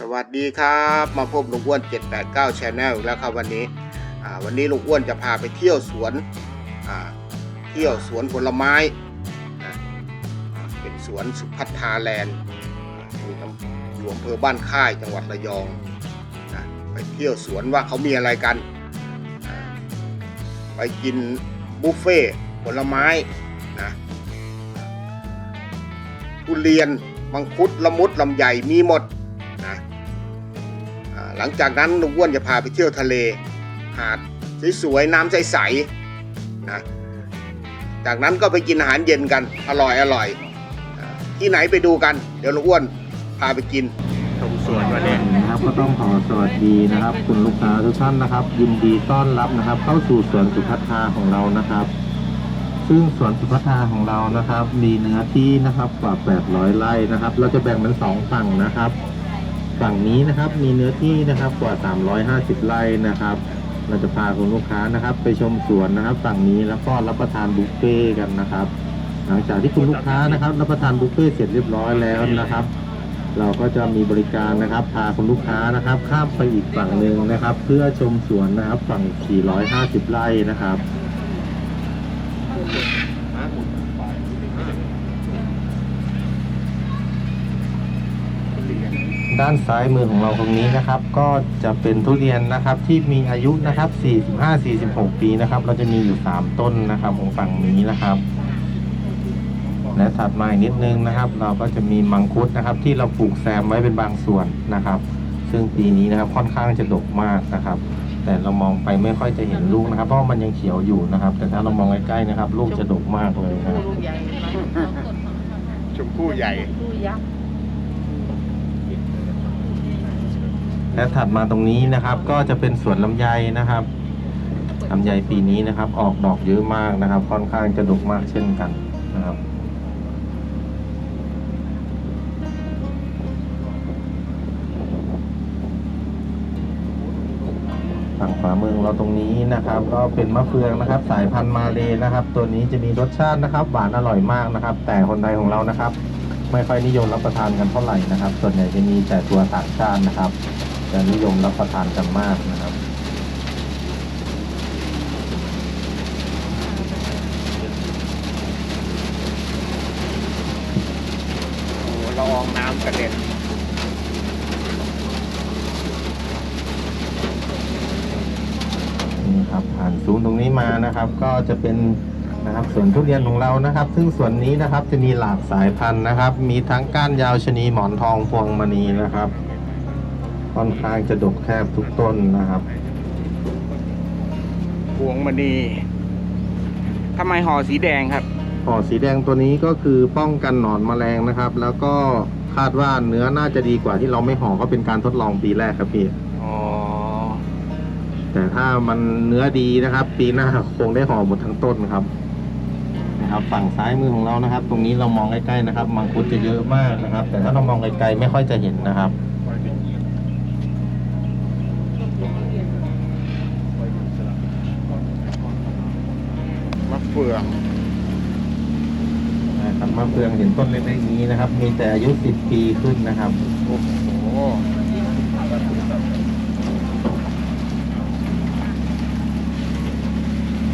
สวัสดีครับ มาพบลุงอ้วน 789 Channel อีกแล้วครับวันนี้วันนี้ลุงอ้วนจะพาไปเที่ยวสวนเที่ยวสวนผลไม้ เป็นสวนสุพัฒนาแลนด์อ่าอยู่อำเภอบ้านค่ายจังหวัดระยอง ไปเที่ยวสวนว่าเขามีอะไรกัน ไปกินบุฟเฟ่ผลไม้นะทุเรียนมังคุดละมุดลำไยมีหมด หลังจากนั้นลุงอ้วนจะพาไปเที่ยวทะเล หาดสวยๆน้ำใสๆนะจากนั้นก็ไปกินอาหารเย็นกันอร่อยอร่อยอ่าที่ไหนไปดูกัน เดี๋ยวลุงอ้วนพาไปกินชมสวนวันนี้นะครับก็ต้องขอสวัสดีนะครับ คุณลูกค้าทุกท่านนะครับ ยินดีต้อนรับนะครับ เข้าสู่สวนสุพัฒนาของเรานะครับ ซึ่งสวนสุพัฒนาของเรานะครับ มีเนื้อที่นะครับกว่า 800 ไร่นะครับ เราจะแบ่งเป็นสองฝั่งนะครับ ฝั่งนี้นะครับมีเนื้อที่นะครับกว่า 350 ไร่นะครับ เราจะพาคุณลูกค้านะครับ ไปชมสวนนะครับ ฝั่งนี้แล้วก็รับประทานบุฟเฟ่กันนะครับ หลังจากที่คุณลูกค้านะครับ รับประทานบุฟเฟ่เสร็จเรียบร้อยแล้วนะครับ เราก็จะมีบริการนะครับ พาคุณลูกค้านะครับ ข้ามไปอีกฝั่งหนึ่งนะครับ เพื่อชมสวนนะครับ ฝั่ง 450 ไร่นะครับ ด้านซ้ายมือของเราตรงนี้นะครับ ก็จะเป็นทุเรียนนะครับที่มีอายุนะครับ 45-46 ปีนะครับ เราจะมีอยู่ 3 ต้นนะครับของฝั่งนี้นะครับ และถัดมาอีกนิดนึงนะครับ เราก็จะมีมังคุดนะครับ ที่เราปลูกแซมไว้เป็นบางส่วนนะครับ ซึ่งปีนี้นะครับค่อนข้างจะดกมากนะครับ แต่เรามองไปไม่ค่อยจะเห็นลูกนะครับ เพราะว่ามันยังเขียวอยู่นะครับ แต่ถ้าเรามองใกล้ๆนะครับ ลูกจะดกมากเลยนะครับลูกใหญ่ไหมชมพู่ใหญ่ลูกยักษ์ และถัดมาตรงนี้นะครับ ก็จะเป็นสวนลำไยนะครับลำไยปีนี้นะครับ ออกดอกเยอะมากนะครับ ค่อนข้างจะดกมากเช่นกันนะครับฝั่งขวามือของเราตรงนี้นะครับ ก็เป็นมะเฟืองนะครับ สายพันธุ์มาเลยนะครับ ตัวนี้จะมีรสชาตินะครับ หวานอร่อยมากนะครับ แต่คนไทยของเรานะครับ ไม่ค่อยนิยมรับประทานกันเท่าไหร่นะครับ ส่วนใหญ่จะมีแต่ตัวต่างชาตินะครับ จะนิยมรับประทานกันมากนะครับโอ้ละอองน้ำกระเด็นนี่ครับผ่านซูมตรงนี้มานะครับ ก็จะเป็นนะครับสวนทุเรียนของเรานะครับ ซึ่งสวนนี้นะครับจะมีหลากสายพันธุ์นะครับ มีทั้งก้านยาวชะนีหมอนทองพวงมณีนะครับ ค่อนข้างจะดกแทบทุกต้นนะครับพวงมณีทำไมห่อสีแดงครับห่อสีแดงตัวนี้ก็คือป้องกันหนอนแมลงนะครับ แล้วก็คาดว่าเนื้อน่าจะดีกว่าที่เราไม่ห่อก็เป็นการทดลองปีแรกครับพี่อ๋อแต่ถ้ามันเนื้อดีนะครับ ปีหน้าคงได้ห่อหมดทั้งต้นครับนะครับ ฝั่งซ้ายมือของเรานะครับ ตรงนี้เรามองใกล้ๆนะครับ มังคุดจะเยอะมากนะครับ แต่ถ้าเรามองไกลๆไม่ค่อยจะเห็นนะครับ เฟืองนะครับมะเฟืองเห็นต้นเล็กๆนี้นะครับ มีแต่อายุ 10 ปีขึ้นนะครับ โอ้โห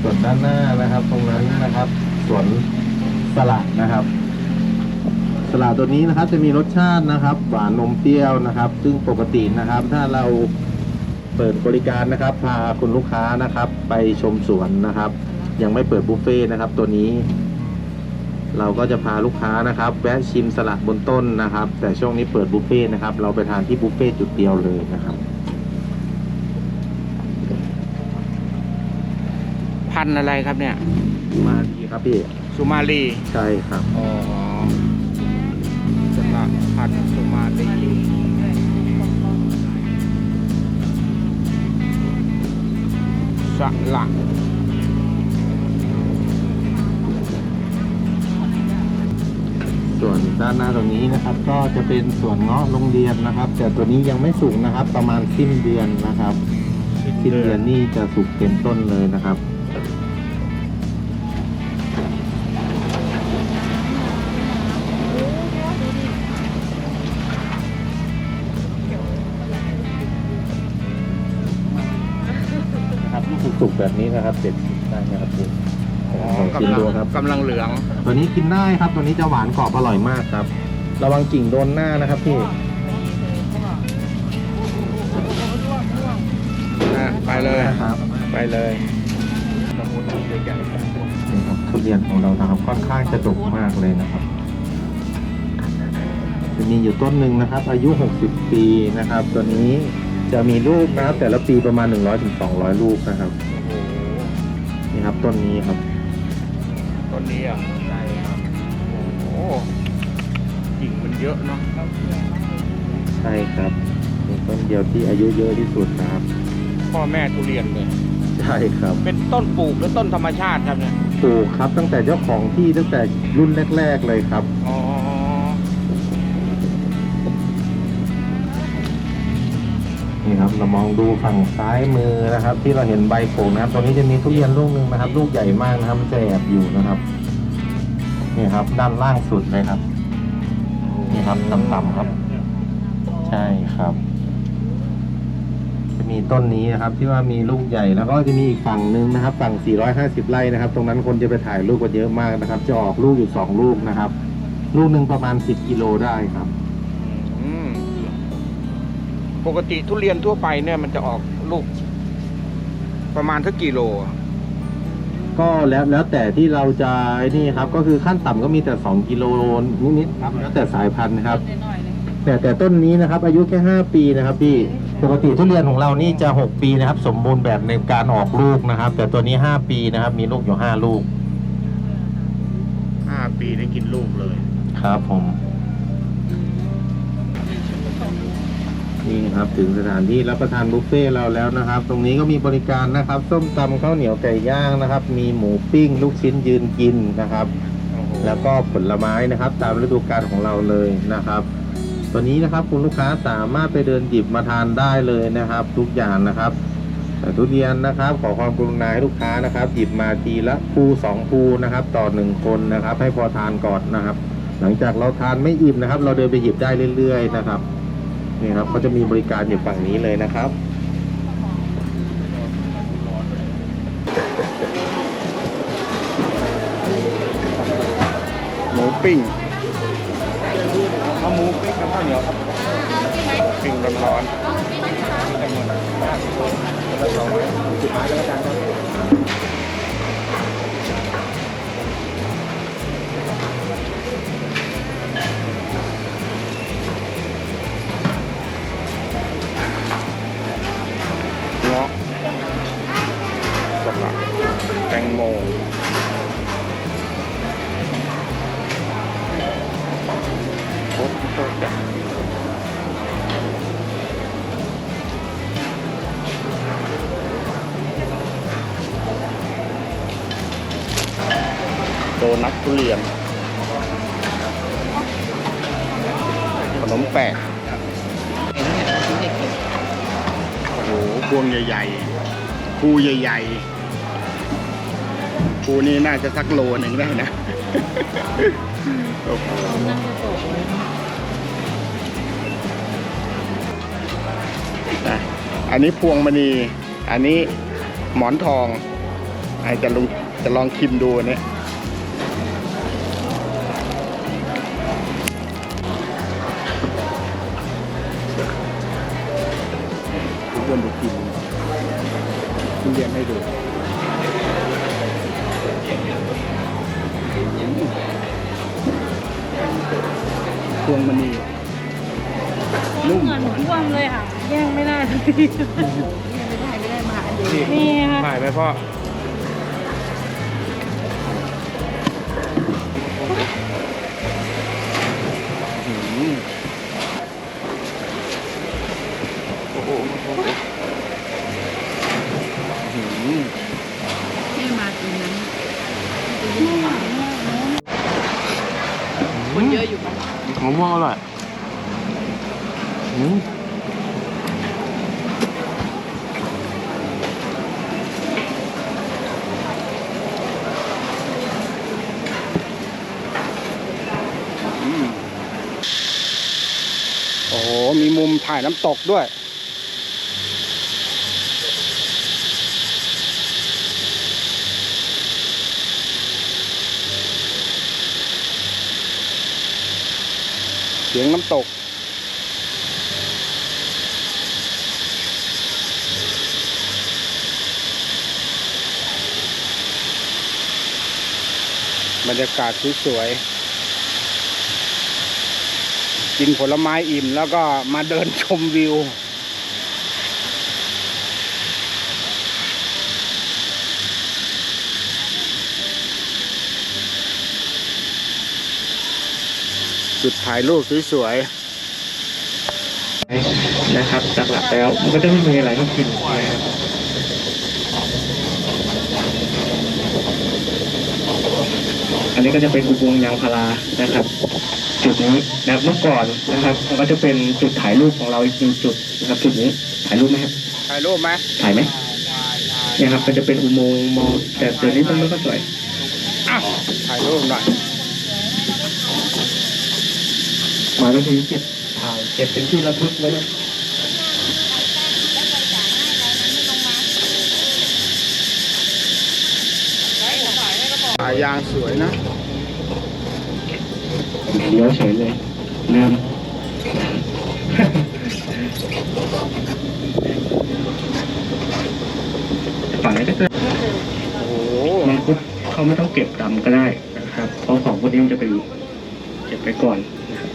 ส่วนด้านหน้านะครับ ตรงนั้นนะครับสวนสละนะครับสละตัวนี้นะครับจะมีรสชาตินะครับ หวานนมเปรี้ยวนะครับ ซึ่งปกตินะครับ ถ้าเราเปิดบริการนะครับ พาคุณลูกค้านะครับ ไปชมสวนนะครับ ยังไม่เปิดบุฟเฟ่ต์นะครับตัวนี้ เราก็จะพาลูกค้านะครับ แวะชิมสลัดบนต้นนะครับ แต่ช่วงนี้เปิดบุฟเฟ่ต์นะครับ เราไปทานที่บุฟเฟ่ต์จุดเดียวเลยนะครับ พันธุ์อะไรครับเนี่ย มาดีครับพี่สุมาลีใช่ครับ อ๋อสละพันธุ์สุมาลีสละ่วนด้านหน้าตรงนี้นะครับ ก็จะเป็นส่วนเงาะโรงเรียนนะครับ แต่ตัวนี้ยังไม่สุกนะครับ ประมาณสิ้นเดือนนะครับสิ้นเดือนนี่จะสุกเต็มต้นเลยนะครับลูกสุกแบบนี้นะครับเสร็ดได้นะครับคุณ กำลังดูครับ กำลังเหลือง ตัวนี้กินได้ครับ ตัวนี้จะหวานกรอบอร่อยมากครับ ระวังกิ่งโดนหน้านะครับพี่อะไปเลยครับ ไปเลยนี่ครับทุเรียนของเรานะครับค่อนข้างจะดกมากเลยนะครับ จะมีอยู่ต้นหนึ่งนะครับ อายุ 60 ปีนะครับ ตัวนี้จะมีลูกนะครับ แต่ละปีประมาณ 100-200ถึง200ลูกนะครับโอ้โหนี่ครับต้นนี้ครับ ต้นนี้อะใช่ครับโอ้โหกิ่งมันเยอะเนาะใช่ครับเป็นต้นเดียวที่อายุเยอะที่สุดนะครับ พ่อแม่ทุเรียนเลยใช่ครับเป็นต้นปลูกหรือต้นธรรมชาติครับเนี่ยปลูกครับตั้งแต่เจ้าของที่ตั้งแต่รุ่นแรก ๆ เลยครับอ๋อ นี่ครับเรามองดูฝั่งซ้ายมือนะครับ ที่เราเห็นใบโป่งนะครับตรงนี้จะมีทุเรียนลูกหนึ่งนะครับ ลูกใหญ่มากนะครับมันจะแอบอยู่นะครับนี่ครับ ด้านล่างสุดเลยครับ นี่ครับต่ำๆครับ ใช่ครับ จะมีต้นนี้นะครับ ที่ว่ามีลูกใหญ่แล้วก็จะมีอีกฝั่งหนึ่งนะครับ ฝั่ง 450 ไร่นะครับ ตรงนั้นคนจะไปถ่ายรูปกันเยอะมากนะครับ จะออกลูกอยู่สองลูกนะครับ ลูกหนึ่งประมาณ 10 กิโลได้ครับ ปกติทุเรียนทั่วไปเนี่ยมันจะออกลูกประมาณสักกี่โลอะก็แล้วแล้วแต่ที่เราจะไอ้นี่ครับ ก็คือขั้นต่ำก็มีแต่ 2 กิโลนิดๆครับแล้วแต่สายพันธุ์ครับแต่แต่ต้นนี้นะครับ อายุแค่ 5 ปีนะครับพี่ปกติทุเรียนของเรานี่จะ 6 ปีนะครับ สมบูรณ์แบบในการออกลูกนะครับ แต่ตัวนี้ 5 ปีนะครับ มีลูกอยู่ 5 ลูกห้าปีได้กินลูกเลย ครับผม นี่ครับถึงสถานที่รับประทานบุฟเฟ่เราแล้วนะครับ ตรงนี้ก็มีบริการนะครับ ส้มตำข้าวเหนียวไก่ย่างนะครับ มีหมูปิ้ง ลูกชิ้นยืนกินนะครับ แล้วก็ผลไม้นะครับ ตามฤดูกาลของเราเลยนะครับตัวนี้นะครับคุณลูกค้าสามารถไปเดินหยิบมาทานได้เลยนะครับ ทุกอย่างนะครับทุเรียนนะครับ ขอความกรุณาให้ลูกค้านะครับ หยิบมาทีละภูสองภูนะครับ ต่อหนึ่งคนนะครับ ให้พอทานก่อนนะครับ หลังจากเราทานไม่อิ่มนะครับ เราเดินไปหยิบได้เรื่อย ๆ นะครับ นี่ครับก็จะมีบริการอยู่ฝั่งนี้เลยนะครับ หมูปิ้งเอาหมูปิ้งกับข้าวเหนียวครับปิ้งร้อนๆจำนวนห้าสิบคนแล้วสองร้อยสุดท้ายก็แล้วกันครับ จะสักโลหนึ่งได้นะอันนี้พวงมณี อันนี้หมอนทองไอจะลองจะลองชิมดูเนี่ย ไม่ได้เลยนี่ค่ะ ถ่ายไหมพ่ออื้อหือโอ้โหโอ้โหอื้อหือให้มาตรงนั้นคนเยอะอยู่มะม่วงอร่อยอืมอื มถ่ายน้ำตกด้วย เสียงน้ำตกบรรยากาศสวย กินผลไม้อิ่มแล้วก็มาเดินชมวิว จุดถ่ายรูปสวยๆนะครับหลักแล้วมันก็จะไม่มีอะไรต้องกินนะครับอันนี้ก็จะเป็นอุโมงยางพารานะครับ จุดนี้นะครับเมื่อก่อนนะครับมันก็จะเป็นจุดถ่ายรูปของเราอีกหนึ่งจุดนะครับจุดนี้ถ่ายรูปไหมครับๆถ่ายรูปไหมถ่ายไหมเนี่ยครับก็จะเป็นอุโมงค์มองแต่เดี๋ยวนี้มันไม่ก็สวยอ้าวถ่ายรูปหน่อยมาแล้วทีนี้เก็บถ่ายเก็บเป็นที่ระลึกไว้นะถ่ายยางสวยนะ เลี้ยวเฉยเลยลืมฝั่งนี้ก็จะโอ้โหมังคุดเขาไม่ต้องเก็บดำก็ได้นะครับ เพราะของพวกนี้มันจะไปเก็บไปก่อนนะครับ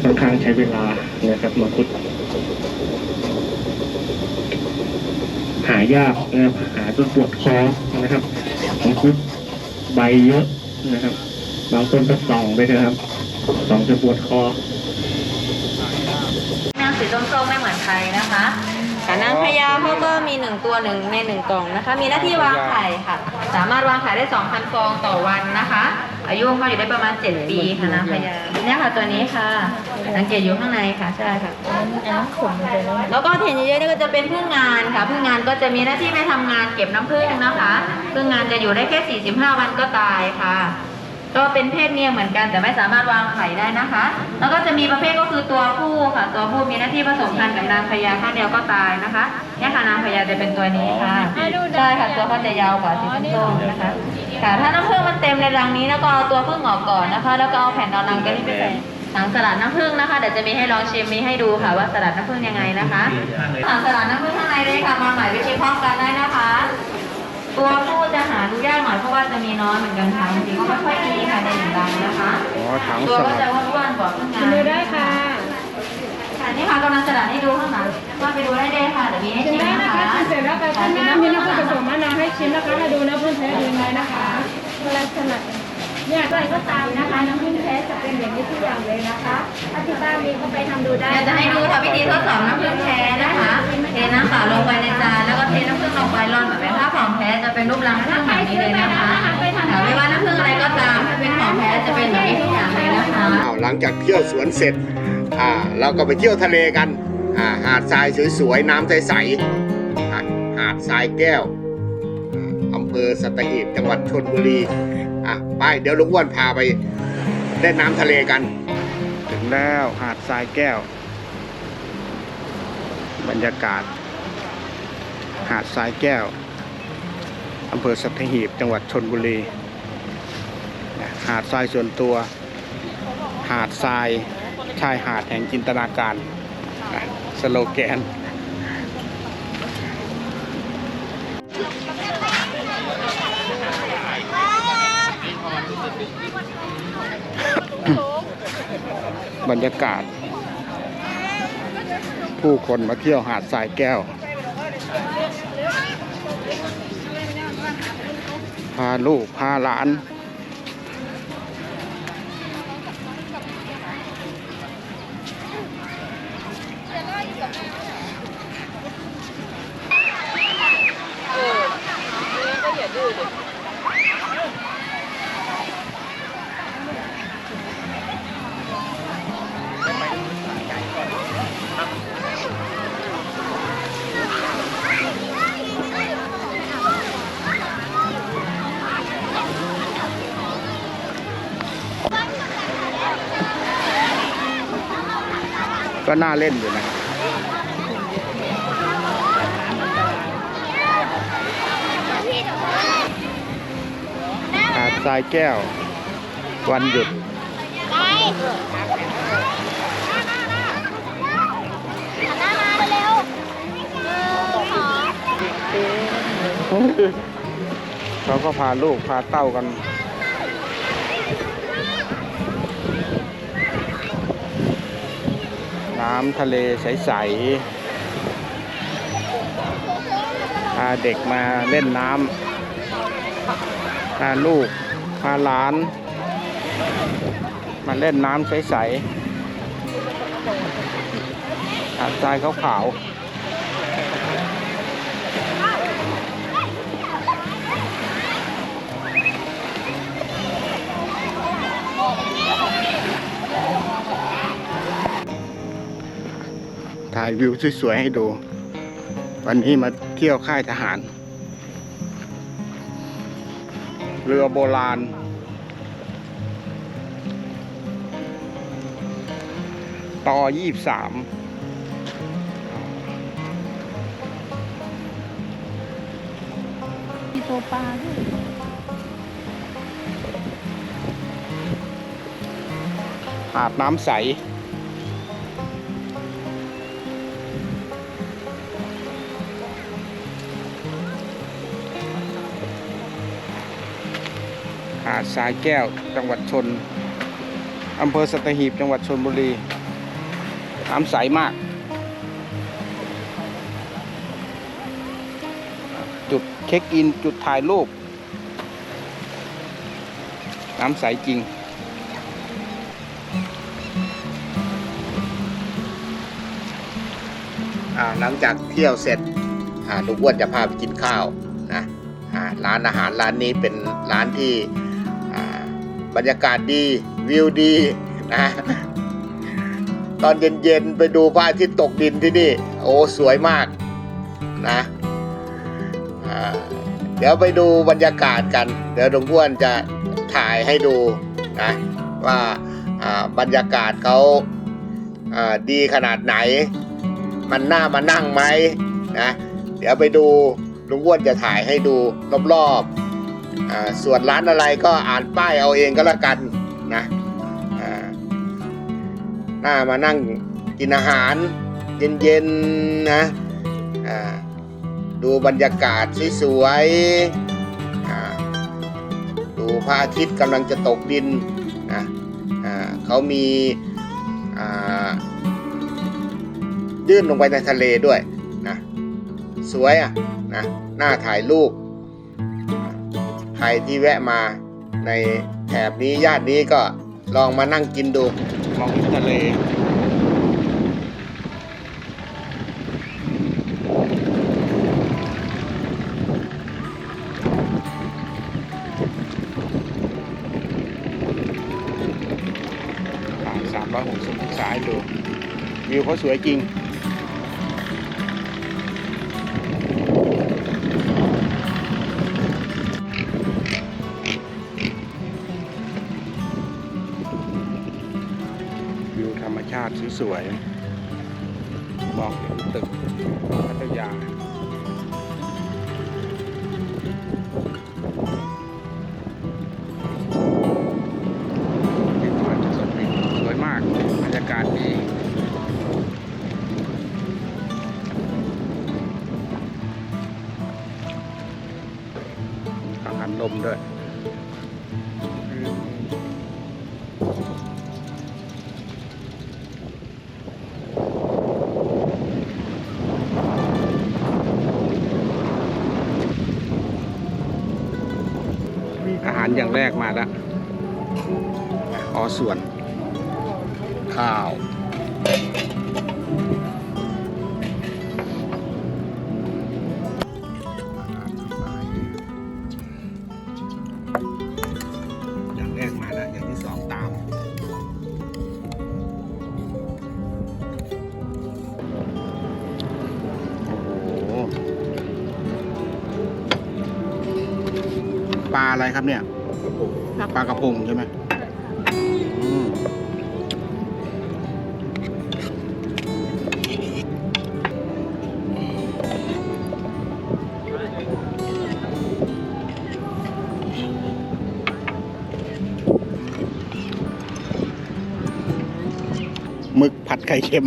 ค่อนข้างใช้เวลานะครับมังคุดหายากนะครับหาจนปวดคอ นะครับบางชุดใบเยอะนะครับ บางคนก็ส่องไปนะครับส่องจะปวดคอแมวสีส้มๆไม่เหมือนใครนะคะแต่นางพญาเขาก็มีหนึ่งตัวหนึ่งในหนึ่งกล่องนะคะ มีหน้าที่วางไข่ค่ะ สามารถวางไข่ได้2,000ฟองต่อวันนะคะ อายุของเขาอยู่ได้ประมาณ 7 ปีค่ะนางพญาเนี่ยค่ะตัวนี้ค่ะ สังเกตอยู่ข้างในค่ะใช่ค่ะแล้วก็เห็นเยอะๆนี่ก็จะเป็นพึ่งงานค่ะพึ่งงานก็จะมีหน้าที่ไปทำงานเก็บน้ำผึ้งนะคะพึ่งงานจะอยู่ได้แค่ 45 วันก็ตายค่ะ ก็เป็นเพศเมียเหมือนกันแต่ไม่สามารถวางไข่ได้นะคะ แล้วก็จะมีประเภทก็คือตัวผู้ค่ะ ตัวผู้มีหน้าที่ผสมพันธุ์กับนางพญาข้างเดียวก็ตายนะคะเนี่ยค่ะนางพญาจะเป็นตัวนี้ค่ะใช่ค่ะตัวเขาจะยาวกว่าสีส้มๆนะคะค่ะถ้าน้ำผึ้งมัน เต็มในรังนี้แล้วก็เอาตัวผึ้งออกก่อนนะคะ แล้วก็เอาแผ่นเอารังตัวนี้ไปใส่ถังสลัดน้ำผึ้งนะคะเดี๋ยวจะมีให้ลองชิมมีให้ดูค่ะว่าสลัดน้ำผึ้งยังไงนะคะถังสลัดน้ำผึ้งข้างในเลยค่ะมาใหม่ไปชิมพร้อมกันได้นะคะ ตัวผู้จะหาดูยากหน่อยเพราะว่าจะมีน้อยเหมือนกันค่ะบางทีก็ไม่ค่อยมีค่ะในหนึ่งรังนะคะอ๋อถังตัวสก็ลัจะดอ้วนๆกว่าข้างในดูได้ค่ะค่ะนี่ค่ะกำลังสลัดให้ดูข้างหลังว่าไปดูได้เลยค่ะเดี๋ยวมีให้ชิมได้นะนะคะคะชิมเสร็จแล้วไปข้างหน้ามีน้ำผึ้งผสมมะนาวให้ชิมนะคะให้ดูน้ำผึ้งแท้ดูยังไงนะคะเว ลาสลัดเนี่ยอะไรก็ตามนะคะน้ำผึ้งแท้จะเป็นอย่างนี้ทุกอย่างเลยนะคะถ้าที่บ้านมีก็ไปทำดูได้เดี๋ยวจะให้ดูค่ะวิธีทดสอบน้ำผึ้งแท้นะคะ เทน้ำเปล่าลงไปในจานแล้วก็เทน้ำผึ้งลงไปร่อนแบบเป็นถ้าของแท้จะเป็นรูปรังน้ำผึ้งแบบนี้เลยนะคะค่ะไม่ว่าน้ำผึ้งอะไรก็ตามถ้าเป็นของแท้จะเป็นแบบนี้ทุกอย่างเลยนะคะอ้าวหลังจากเที่ยวสวนเสร็จอ่าเราก็ไปเที่ยวทะเลกันอ่าหาดทรายสวยๆน้ำใสๆอะหาดทรายแก้วอ่าอำเภอสัตหีบจังหวัดชลบุรี อะ ไปเดี๋ยวลุงอ้วนพาไปเล่นน้ำทะเลกัน ถึงแล้วหาดทรายแก้ว บรรยากาศ หาดทรายแก้วอำเภอสัตหีบจังหวัดชนบุรีหาดทรายส่วนตัว หาดทรายชายหาดแห่งจินตนาการ สโลแกน บรรยากาศ ผู้คนมาเที่ยวหาดทรายแก้ว พาลูก พาหลาน ก็น่าเล่นอยู่นะหาดทรายแก้ว วันหยุดเขาก็พาลูกพาเต้ากัน น้ำทะเลใสๆพาเด็กมาเล่นน้ำพาลูกพาหลาน มาเล่นน้ำใสๆหาดทรายขาวๆ ถ่ายวิวสวยๆให้ดู วันนี้มาเที่ยวค่ายทหาร เรือโบราณ ต่อยี่สามมีตัวปลาด้วยหาดน้ำใส หาดทรายแก้ว จังหวัดชนอำเภอสัตหีบจังหวัดชนบุรีน้ำใสมาก จุดเช็คอินจุดถ่ายรูปน้ำใสจริง หลังจากเที่ยวเสร็จลุงอ้วนจะพาไปกินข้าวนะร้านอาหารร้านนี้เป็นร้านที่ บรรยากาศดีวิวดีนะตอนเย็นๆไปดูพระอาทิตย์ตกดินที่นี่ โอ้สวยมากนะเดี๋ยวไปดูบรรยากาศกัน เดี๋ยวหลุงอ้วนจะถ่ายให้ดูนะว่าบรรยากาศเขาดีขนาดไหน มันน่ามานั่งไหมนะเดี๋ยวไปดูลุงอ้วนจะถ่ายให้ดูรอบๆ ส่วนร้านอะไรก็อ่านป้ายเอาเองก็แล้วกันนะน่ามานั่งกินอาหารเย็นๆนะดูบรรยากาศสวยๆดูพระอาทิตย์กำลังจะตกดินนะเขามีอ่ายื่นลงไปในทะเลด้วยนะสวยอะนะน่าถ่ายรูป รที่แวะมาในแถบนี้ย่านนี้ก็ลองมานั่งกินดูมองเห็นทะเลสามร้อยหกสิบองศาให้ดูวิวเขาสวยจริง ชาติสวยๆมองเห็นตึกพัทยาาหารอย่างแรกมาแล้วอ๋อส่วนข้าว ผัดไข่เค็ม